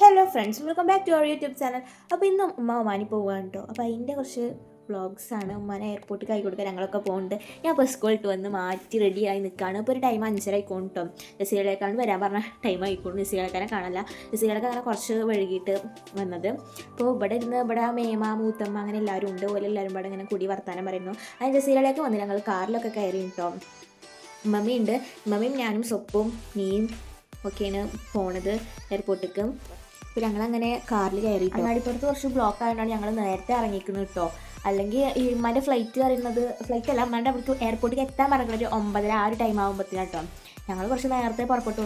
Hello friends welcome back to our YouTube channel അപ്പോൾ ഇന്ന് ഉമ്മ ഒമാനി പോവുകയാണ് കേട്ടോ അപ്പോൾ അതിന്റെ കുറച്ച് വ്ളോഗ്സാണ് ഉമ്മാനെ എയർപോർട്ടിൽ കൈ കൊടുക്കാൻ ഞങ്ങളൊക്കെ പോകുന്നുണ്ട് ഞാൻ ഇപ്പോൾ സ്കൂളിട്ട് വന്ന് മാറ്റി റെഡിയായി നിൽക്കുകയാണ് ഇപ്പോൾ ഒരു ടൈം അഞ്ചര ആയിക്കോളും കേട്ടോ ജസീലക്കാണ് വരാൻ പറഞ്ഞ ടൈം ആയിക്കോളും. ജസീലക്കാരെ കാണാനില്ല. ജസീലൊക്കെ അങ്ങനെ കുറച്ച് വൈകിട്ട് വന്നത്. അപ്പോൾ ഇവിടെ ഇരുന്ന് ഇവിടെ മേമ മൂത്തമ്മ അങ്ങനെ എല്ലാവരും ഉണ്ട്. ഓലെ എല്ലാവരും ഇവിടെ ഇങ്ങനെ കൂടി വർത്താനം പറയുന്നു. അതിന് ജസീലയിലേക്ക് വന്ന് ഞങ്ങൾ കാറിലൊക്കെ കയറി കേട്ടോ മമ്മിയുണ്ട് മമ്മിയും ഞാനും സ്വപ്പും നീയും ഒക്കെയാണ് പോണത് എയർപോർട്ടിലേക്ക് അപ്പോൾ ഞങ്ങളങ്ങനെ കാറിൽ കയറി അങ്ങാടിപ്പുറത്ത് കുറച്ച് ബ്ലോക്ക് ആയതുകൊണ്ടാണ് ഞങ്ങൾ നേരത്തെ ഇറങ്ങിക്കുന്നത് കേട്ടോ അല്ലെങ്കിൽ ഈ ഫ്ലൈറ്റ് പറയുന്നത് ഫ്ലൈറ്റ് അല്ല ഉമ്മാന്റെ അവിടേക്ക് എയർപോർട്ടിലേക്ക് എത്താൻ പറഞ്ഞത് ഒരു ഒമ്പതര ആ ഒരു ടൈം ആകുമ്പോഴത്തേനും കേട്ടോ ഞങ്ങൾ കുറച്ച് നേരത്തെ പുറപ്പെട്ടു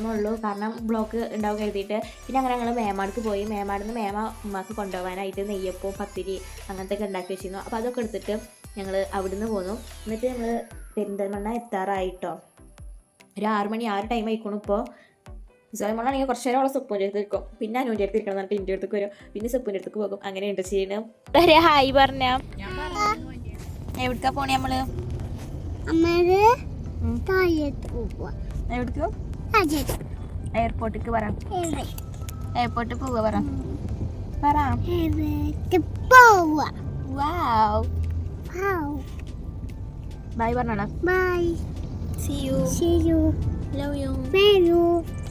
കാരണം ബ്ലോക്ക് ഉണ്ടാവും കരുതിയിട്ട്. പിന്നെ അങ്ങനെ ഞങ്ങൾ മേമാടക്ക് പോയി. മേമാടിൽ നിന്ന് മേമ ഉമ്മാക്ക് കൊണ്ടുപോകാനായിട്ട് നെയ്യപ്പവും പത്തിരി അങ്ങനത്തെ ഒക്കെ ഉണ്ടാക്കി വെച്ചിരുന്നു. അപ്പോൾ അതൊക്കെ എടുത്തിട്ട് ഞങ്ങൾ അവിടുന്ന് പോന്നു. എന്നിട്ട് ഞങ്ങൾ പെരിന്തൽമണ്ണ എത്താറായിട്ടോ ഒരു ആറ് മണി ടൈം ആയിക്കോണു ഇപ്പോൾ സോയമണ്ണാണെങ്കിൽ കുറച്ച് നേരം അവളെ സുപ്പൂന്റെ അടുത്ത് നിൽക്കും. പിന്നെ അനുവിന്റെ അടുത്ത് ഇരിക്കണം എന്നിട്ട് എന്റെ അടുത്തേക്ക് വരും. പിന്നെ സുപ്പൂന്റെ അടുത്തേക്ക് പോകും. അങ്ങനെ ഉണ്ട് ചെയ്യണം? ഒരു ഹായ് പറഞ്ഞ. എവിടക്കാ പോണേ നമ്മൾ? എയർപോർട്ടിക്ക് പറ. എയർപോർട്ടിൽ പോവുക പറ. പറ. എവിടേക്ക് പോവാ? വാവ്. ബൈ പറഞ്ഞോളാം bye see you See you. Love you Love you.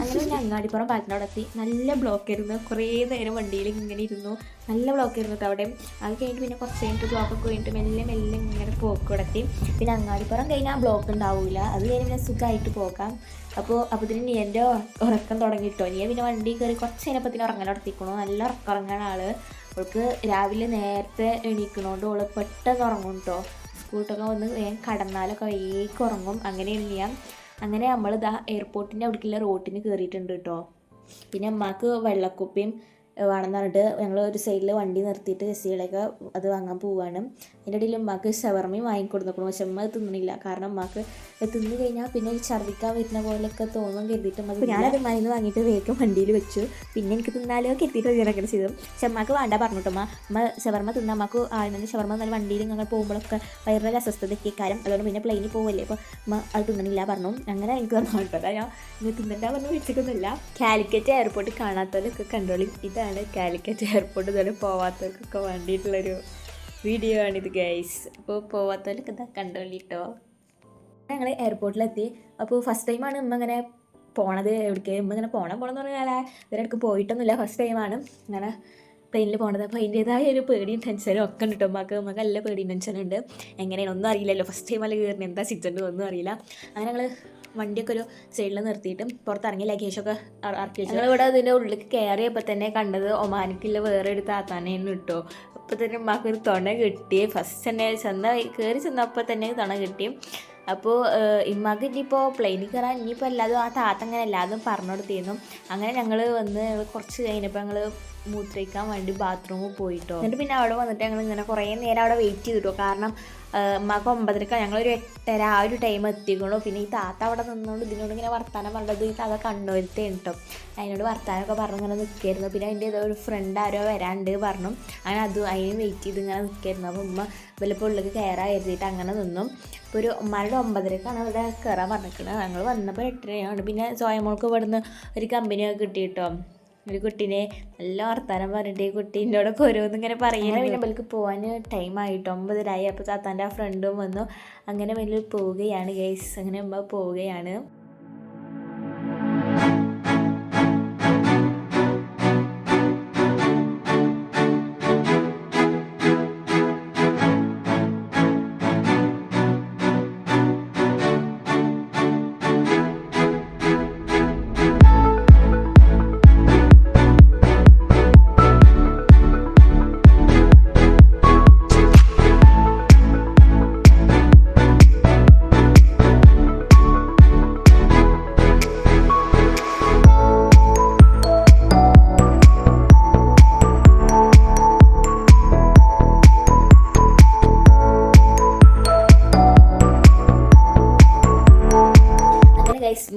അങ്ങനെ ഞാൻ അങ്ങാടിപ്പുറം പാലത്തിനോട് എത്തി നല്ല ബ്ലോക്ക് ആയിരുന്നു. കുറേ നേരം വണ്ടിയിൽ ഇങ്ങനെ ഇരുന്നു. നല്ല ബ്ലോക്ക് ആയിരുന്നു അവിടെ. അത് കഴിഞ്ഞിട്ട് പിന്നെ കുറച്ച് കഴിഞ്ഞിട്ട് ബ്ലോക്ക് ഒക്കെ കഴിഞ്ഞിട്ട് മെല്ലെ മെല്ലെ ഇങ്ങനെ പോക്ക് കൊടുത്തി പിന്നെ അങ്ങാടിപ്പുറം കഴിഞ്ഞാൽ ആ ബ്ലോക്ക് ഉണ്ടാവില്ല അത് കഴിഞ്ഞ് പിന്നെ സുഖമായിട്ട് പോകാം. അപ്പോൾ അപ്പോൾ ഇതിന് നീ എന്റെ ഉറക്കം തുടങ്ങിയിട്ടോ നീ പിന്നെ വണ്ടി കയറി കുറച്ച് കഴിഞ്ഞപ്പത്തിന് ഉറങ്ങലോടത്തിക്കണു നല്ല ഉറക്കം ഉറങ്ങാൻ ആൾ അവൾക്ക് രാവിലെ നേരത്തെ എണീക്കണോണ്ട് അവൾ പെട്ടെന്ന് ഉറങ്ങും കേട്ടോ സ്കൂട്ടൊക്കെ വന്ന് വേഗം കടന്നാലൊക്കെ വേഗം ഉറങ്ങും അങ്ങനെയാണ് ഞാൻ. അങ്ങനെ നമ്മൾ ഇതാ എയർപോർട്ടിന്റെ അവിടേക്കുള്ള റോട്ടിന് കയറിയിട്ടുണ്ട് കേട്ടോ പിന്നെ അമ്മയ്ക്ക് വെള്ളക്കുപ്പിയും വേണമെന്ന് പറഞ്ഞിട്ട് ഞങ്ങൾ ഒരു സൈഡിൽ വണ്ടി നിർത്തിയിട്ട് ജെസ്സികളൊക്കെ അത് വാങ്ങാൻ പോവുകയാണ് അതിന്റെ ഇടയിൽ ഉമ്മാക്ക് ഷവർമയും വാങ്ങിക്കൊടുക്കണം പക്ഷെ ഉമ്മ അത് തിന്നണില്ല. കാരണം ഉമ്മാക്ക് തിന്നു കഴിഞ്ഞാൽ പിന്നെ ഈ ഛർദ്ദിക്കാൻ വരുന്ന പോലെയൊക്കെ തോന്നും കരുതിയിട്ട് ഉമ്മ ഞാനത് മരുന്ന് വാങ്ങിയിട്ട് വേഗം വണ്ടിയിൽ വെച്ചു. പിന്നെ എനിക്ക് തിന്നാലോ കരുതിയിട്ട് ഇതിനൊക്കെ ചെയ്തു. പക്ഷെ അമ്മയ്ക്ക് വേണ്ട പറഞ്ഞിട്ടുമ്മ അമ്മ ഷവർമ തിന്ന അമ്മയ്ക്ക് ആയിരുന്നു ഷവർമ നല്ല വണ്ടിയിൽ ഞങ്ങൾ പോകുമ്പോഴൊക്കെ വയറിനൊരു അസ്വസ്ഥതയ്ക്ക് കാര്യം അതുകൊണ്ട് പിന്നെ പ്ലെയിനിൽ പോവല്ലേ. അപ്പോൾ അമ്മ അത് തിന്നണില്ല പറഞ്ഞു. അങ്ങനെ എനിക്ക് തന്നു ഞാൻ ഇങ്ങനെ തിന്നണ്ട പറഞ്ഞു. വിളിച്ചിട്ടൊന്നുമില്ല കാലിക്കറ്റ് എയർപോർട്ട് കാണാത്തതൊക്കെ കണ്ടോളി. ഇതാണ് കാലിക്കറ്റ് എയർപോർട്ട് തന്നെ പോവാത്തവർക്കൊക്കെ വേണ്ടിയിട്ടുള്ളൊരു വീഡിയോ ആണിത് ഗൈസ് അപ്പോൾ പോവാത്തവരൊക്കെ ഇതാ കണ്ടോളിട്ടോ ഞങ്ങൾ എയർപോർട്ടിലെത്തി. അപ്പോൾ ഫസ്റ്റ് ടൈമാണ് ഇമ്മ ഇങ്ങനെ പോണത്. എവിടേക്ക്? ഇമ്മ ഇങ്ങനെ പോകണം പോകണം എന്ന് പറഞ്ഞാൽ ഇവരെ പോയിട്ടൊന്നുമില്ല. ഫസ്റ്റ് ടൈമാണ് ഇങ്ങനെ പ്ലെയിനിൽ പോകണത് അപ്പോൾ അതിന്റേതായ ഒരു പേടിയും ടെൻഷനും ഒക്കെ ഉണ്ട് ഉമ്മക്ക്. ഉമ്മക്ക് നല്ല പേടിയും ടെൻഷനും ഉണ്ട്. എങ്ങനെയാണ് ഒന്നും അറിയില്ലല്ലോ. ഫസ്റ്റ് ടൈം അല്ല കയറുന്നത് എന്താ സിറ്റുണ്ട് ഒന്നും അറിയില്ല. അങ്ങനെ ഞങ്ങൾ വണ്ടിയൊക്കെ ഒരു സൈഡിൽ നിർത്തിയിട്ട് പുറത്തിറങ്ങി ലഗേജൊക്കെ ഇറക്കി വെച്ചു ഞങ്ങളിവിടെ അതിന്റെ ഉള്ളിൽ കയറിയപ്പോൾ തന്നെ കണ്ടത് ഒമാനിക്കുള്ള വേറെ ഒരു താത്താനെയാണ് കിട്ടോ അപ്പോൾ തന്നെ ഉമ്മാക്കൊരു തുണ കിട്ടി. ഫസ്റ്റ് തന്നെ ചെന്ന കയറി ചെന്നപ്പോൾ തന്നെ തുണ കിട്ടി. അപ്പോൾ ഇമ്മാക്ക് ഇനിയിപ്പോൾ പ്ലെയിനിൽ കയറാൻ ഇനിയിപ്പോൾ എല്ലാതും ആ താത്ത അങ്ങനെ എല്ലാതും പറഞ്ഞു കൊടുത്തിരുന്നു. അങ്ങനെ ഞങ്ങൾ വന്ന് കുറച്ച് കഴിഞ്ഞപ്പോൾ ഞങ്ങൾ മൂത്രയിക്കാൻ വേണ്ടി ബാത്റൂമിൽ പോയിട്ടോ എന്നിട്ട് പിന്നെ അവിടെ വന്നിട്ട് ഞങ്ങൾ ഇങ്ങനെ കുറേ നേരം അവിടെ വെയിറ്റ് ചെയ്തിട്ടോ. കാരണം ഉമ്മാക്ക് ഒമ്പതരക്ക. ഞങ്ങളൊരു എട്ടര ആ ഒരു ടൈം എത്തിക്കണു. പിന്നെ ഈ താത്ത അവിടെ നിന്നുകൊണ്ട് ഇതിനോട് ഇങ്ങനെ വർത്താനം പറഞ്ഞത് ഈ താത്ത കണ്ണൂരത്തെ കേട്ടോ അതിനോട് വർത്താനമൊക്കെ പറഞ്ഞ് ഇങ്ങനെ നിൽക്കായിരുന്നു പിന്നെ അതിന്റെ ഏതോ ഒരു ഫ്രണ്ട് ആരോ വരാണ്ട് പറഞ്ഞു. അങ്ങനെ അത് അതിന് വെയിറ്റ് ചെയ്ത് ഇങ്ങനെ നിൽക്കായിരുന്നു അപ്പോൾ ഉമ്മ വല്ലപ്പോൾ ഉള്ളിലേക്ക് കയറാൻ കരുതിയിട്ട് അങ്ങനെ നിന്നും. ഇപ്പോൾ ഒരു ഉമ്മാരുടെ ഒമ്പതരക്കാണ് അവിടെ കയറാൻ പറഞ്ഞിരിക്കുന്നത് ഞങ്ങൾ വന്നപ്പോൾ എട്ടരയാണ്. പിന്നെ സോയമോൾക്ക് ഇവിടുന്ന് ഒരു കമ്പനിയൊക്കെ കിട്ടി കേട്ടോ ഒരു കുട്ടീനെ നല്ല വർത്താനം പറഞ്ഞിട്ട് ഈ കുട്ടീന്റെ കൂടെ ഓരോന്ന് ഇങ്ങനെ പറയുന്നത് പിന്നെ വലിക്ക് പോകാൻ ടൈം ആയിട്ട് ഒമ്പതരായി അപ്പോൾ താത്താന്റെ ആ ഫ്രണ്ടും വന്നു. അങ്ങനെ വലിയ പോവുകയാണ് ഗൈസ് അങ്ങനെ ഉമ്മ പോവുകയാണ്.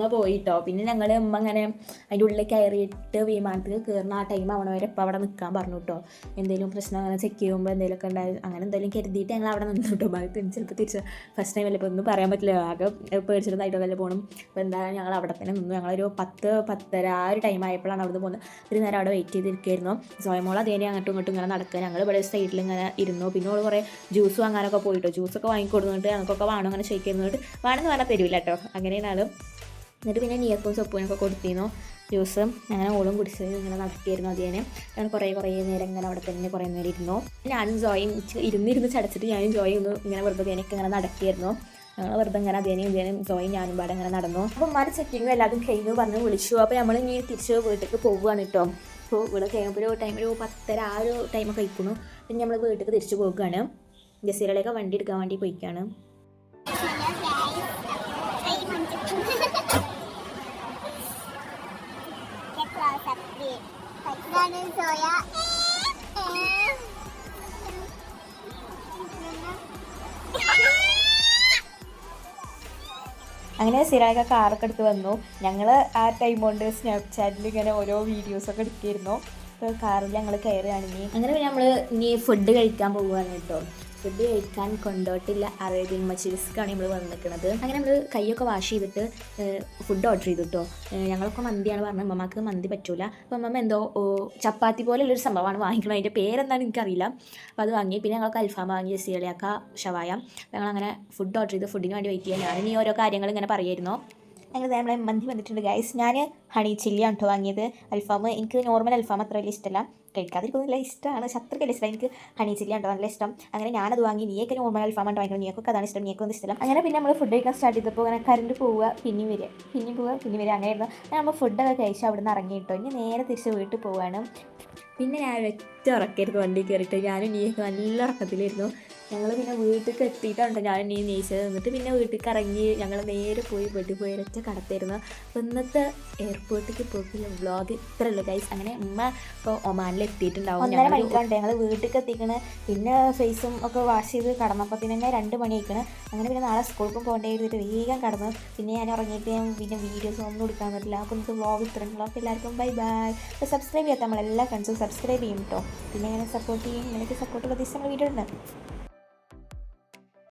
ഉമ്മ പോയിട്ടോ. പിന്നെ ഞങ്ങൾ ഉമ്മ അങ്ങനെ അതിന്റെ ഉള്ളിൽ കയറിയിട്ട് വിമാനത്തിൽ കയറുന്ന ആ ടൈം ആവണ വരെ ഇപ്പോൾ അവിടെ നിൽക്കാൻ പറഞ്ഞു കേട്ടോ എന്തെങ്കിലും പ്രശ്നം അങ്ങനെ ചെക്ക് ചെയ്യുമ്പോൾ എന്തെങ്കിലുമൊക്കെ ഉണ്ടായി അങ്ങനെ എന്തെങ്കിലും കരുതിയിട്ട് ഞങ്ങൾ അവിടെ നിന്നു കേട്ടോ ബാക്കി ചിലപ്പോൾ തിരിച്ച് ഫസ്റ്റ് ടൈം അല്ലേ ഇപ്പോൾ ഒന്നും പറയാൻ പറ്റില്ല. ആകെ പേടിച്ചിരുന്നായിട്ടൊക്കെ പോകണം അപ്പോൾ എന്തായാലും ഞങ്ങൾ അവിടെ തന്നെ നിന്നു. ഞങ്ങളൊരു പത്ത് പത്തര ആ ഒരു ടൈം ആയപ്പോഴാണ് അവിടെ പോകുന്നത്. ഒരു നേരം അവിടെ വെയിറ്റ് ചെയ്തിരിക്കുകയായിരുന്നു സ്വയമോൾ അതേനെ അങ്ങോട്ടും ഇങ്ങോട്ടും ഇങ്ങനെ നടക്കുക. ഞങ്ങൾ ഇവിടെ സൈഡിൽ ഇങ്ങനെ ഇരുന്നു. പിന്നെ ഓൾ കുറേ ജ്യൂസ് വാങ്ങാനൊക്കെ പോയിട്ടോ. ജ്യൂസൊക്കെ വാങ്ങിക്കൊടുന്നിട്ട് ഞങ്ങൾക്കൊക്കെ വേണം അങ്ങനെ ചെയ്യുന്നതുകൊണ്ട് വേണമെന്ന് പറഞ്ഞാൽ തരില്ല കേട്ടോ. അങ്ങനെയാണ് എന്നിട്ട് പിന്നെ നീയക്കും സൊപ്പൂനൊക്കെ കൊടുത്തിരുന്നു. ജ്യൂസ് അങ്ങനെ ഓളും കുടിച്ച് ഇങ്ങനെ നടത്തിയായിരുന്നു അതിനെ. ഞാൻ കുറേ കുറേ നേരം ഇങ്ങനെ അവിടെ തന്നെ കുറേ നേരം ഇരുന്നു. ഞാനും ജോയും ഇരുന്നിരുന്ന് ചടച്ചിട്ട് ഞാനും ജോയും ഒന്ന് ഇങ്ങനെ വെറുതെ അതിനൊക്കെ ഇങ്ങനെ നടക്കിയായിരുന്നു ഞങ്ങൾ വെറുതെ ഇങ്ങനെ അതേനും ഇതേനും ജോയും ഞാനും പാടെ ഇങ്ങനെ നടന്നു. അപ്പോൾ ഉമ്മാരെ ചെക്കിങ്ങും എല്ലാതും കഴിഞ്ഞു. പറഞ്ഞ് വിളിച്ചു. അപ്പോൾ നമ്മൾ ഇനി തിരിച്ച് വീട്ടിലേക്ക് പോവുകയാണ് കേട്ടോ അപ്പോൾ ഇവിടെ കഴിയുമ്പോൾ ഒരു ടൈം ഒരു പത്തര ആ ഒരു ടൈമൊക്കെ കഴിക്കുന്നു പിന്നെ നമ്മൾ വീട്ടിലേക്ക് തിരിച്ചു പോകുകയാണ് ജസീലയിലേക്ക് വണ്ടി എടുക്കാൻ വേണ്ടി പോയിക്കാണ്. സോയ. അങ്ങനെ സിറായ കാറൊക്കെ എടുത്ത് വന്നു. ഞങ്ങൾ ആ ടൈം കൊണ്ട് സ്നാപ്ചാറ്റിൽ ഇങ്ങനെ ഓരോ വീഡിയോസൊക്കെ എടുത്തിരുന്നു. അപ്പോൾ കാറിൽ ഞങ്ങൾ കയറുകയാണെങ്കിൽ അങ്ങനെ പിന്നെ നമ്മൾ ഇനി ഫുഡ് കഴിക്കാൻ പോവുകയാണ് കേട്ടോ. ഫുഡ് കഴിക്കാൻ കൊണ്ടോട്ടില്ല. അറേബ്യൻ മച്ചിരിസ്ക്കാണ് നമ്മൾ വന്നിരിക്കുന്നത് അങ്ങനെ നമ്മൾ കൈയൊക്കെ വാഷ് ചെയ്തിട്ട് ഫുഡ് ഓർഡർ ചെയ്തു കേട്ടോ ഞങ്ങളൊക്കെ മന്തിയാണ് പറഞ്ഞത്. മമ്മക്ക് മന്തി പറ്റൂല. അപ്പോൾ അമ്മമ്മ എന്തോ ചപ്പാത്തി പോലെയുള്ളൊരു സംഭവമാണ് വാങ്ങിക്കണം അതിന്റെ പേരെന്താണെന്ന് എനിക്കറിയില്ല. അപ്പോൾ അത് വാങ്ങി പിന്നെ ഞങ്ങൾക്ക് അൽഫാം വാങ്ങി ജസീളിയാക്ക ഷവായ. ഞങ്ങളങ്ങനെ ഫുഡ് ഓർഡർ ചെയ്ത് ഫുഡിന് വേണ്ടി വെയിറ്റ് ചെയ്യാൻ ഞാൻ ഈ ഓരോ കാര്യങ്ങൾ ഇങ്ങനെ പറയായിരുന്നു. ഞങ്ങൾ നമ്മളെ മന്തി വന്നിട്ടുണ്ട് ഗൈസ് ഞാൻ ഹണി ചില്ലിയാണ് കേട്ടോ വാങ്ങിയത്. അൽഫാം എനിക്ക് നോർമൽ അൽഫാം അത്ര വലിയ ഇഷ്ടമല്ല കഴിക്കാതിരിക്കുന്നില്ല ഇഷ്ടമാണ്. ശത്രുക്കല്ല ഇഷ്ടം? എനിക്ക് ഹണി ചില്ലി ഉണ്ടോ നല്ല ഇഷ്ടം. അങ്ങനെ ഞാനത് വാങ്ങി നീയൊക്കെ നോർമൽ അൽഫാം ആണ് വാങ്ങി നീക്കൊക്കെ അതാണ് ഇഷ്ടം. നീക്കൊന്നും ഇഷ്ടം അങ്ങനെ പിന്നെ നമ്മൾ ഫുഡ് കഴിക്കാൻ സ്റ്റാർട്ട് ചെയ്തപ്പോൾ അങ്ങനെ കറണ്ട് പോവുക പിന്നെയും വരിക പിന്നെയും പോവുക പിന്നെ വരിക. അങ്ങനെയായിരുന്നു. അങ്ങനെ നമ്മൾ ഫുഡൊക്കെ കഴിച്ച് അവിടെ നിന്ന് ഇറങ്ങിയിട്ടോ ഇനി നേരെ തിരിച്ച് വീട്ടിൽ പോവുകയാണ് പിന്നെ ഞാൻ ഒറ്റ ഉറക്കരുത് വണ്ടി കയറിയിട്ട്. ഞാനും നീയൊക്കെ നല്ല ഉറക്കത്തിലായിരുന്നു. ഞങ്ങൾ പിന്നെ വീട്ടിലേക്ക് എത്തിയിട്ടുണ്ട്. ഞാൻ ഈ നീച്ചത് നിന്നിട്ട് പിന്നെ വീട്ടിലേക്ക് ഇറങ്ങി ഞങ്ങൾ നേരെ പോയി വീട്ടിൽ പോയി ഒരൊറ്റ കടത്തായിരുന്നു അപ്പോൾ ഇന്നത്തെ എയർപോർട്ടിലേക്ക് പോക്കില്ല വ്ളോഗ് ഇത്ര ഉള്ളൂ ഗൈസ് അങ്ങനെ ഉമ്മ ഇപ്പോൾ ഒമാനിൽ എത്തിയിട്ടുണ്ടാവും. ഒന്നര മണിക്കൂറുണ്ട് ഞങ്ങൾ വീട്ടിലേക്ക് എത്തിക്കണ്. പിന്നെ ഫേസും ഒക്കെ വാഷ് ചെയ്ത് കടന്നപ്പോൾ പിന്നെ രണ്ട് മണി ആയിക്കണ്. അങ്ങനെ പിന്നെ നാളെ സ്കൂൾക്കും പോകേണ്ടി വേഗം കടന്നു. പിന്നെ ഞാൻ ഉറങ്ങിയിട്ട് ഞാൻ പിന്നെ വീഡിയോസ് ഒന്നും എടുക്കാൻ പറ്റില്ല. അപ്പോൾ നമുക്ക് വ്ളോഗ് ഇത്ര ഉള്ളൂ. അപ്പോൾ എല്ലാവർക്കും ബൈ ബൈ അപ്പോൾ സബ്സ്ക്രൈബ് ചെയ്യാത്ത നമ്മളെല്ലാ ഫ്രണ്ട്സും സബ്സ്ക്രൈബ് ചെയ്യും കേട്ടോ പിന്നെ ഇങ്ങനെ സപ്പോർട്ട് ചെയ്യും. ഇങ്ങനെയൊക്കെ സപ്പോർട്ട് പ്രതീക്ഷിച്ച് നമ്മൾ വീഡിയോ ഉണ്ട്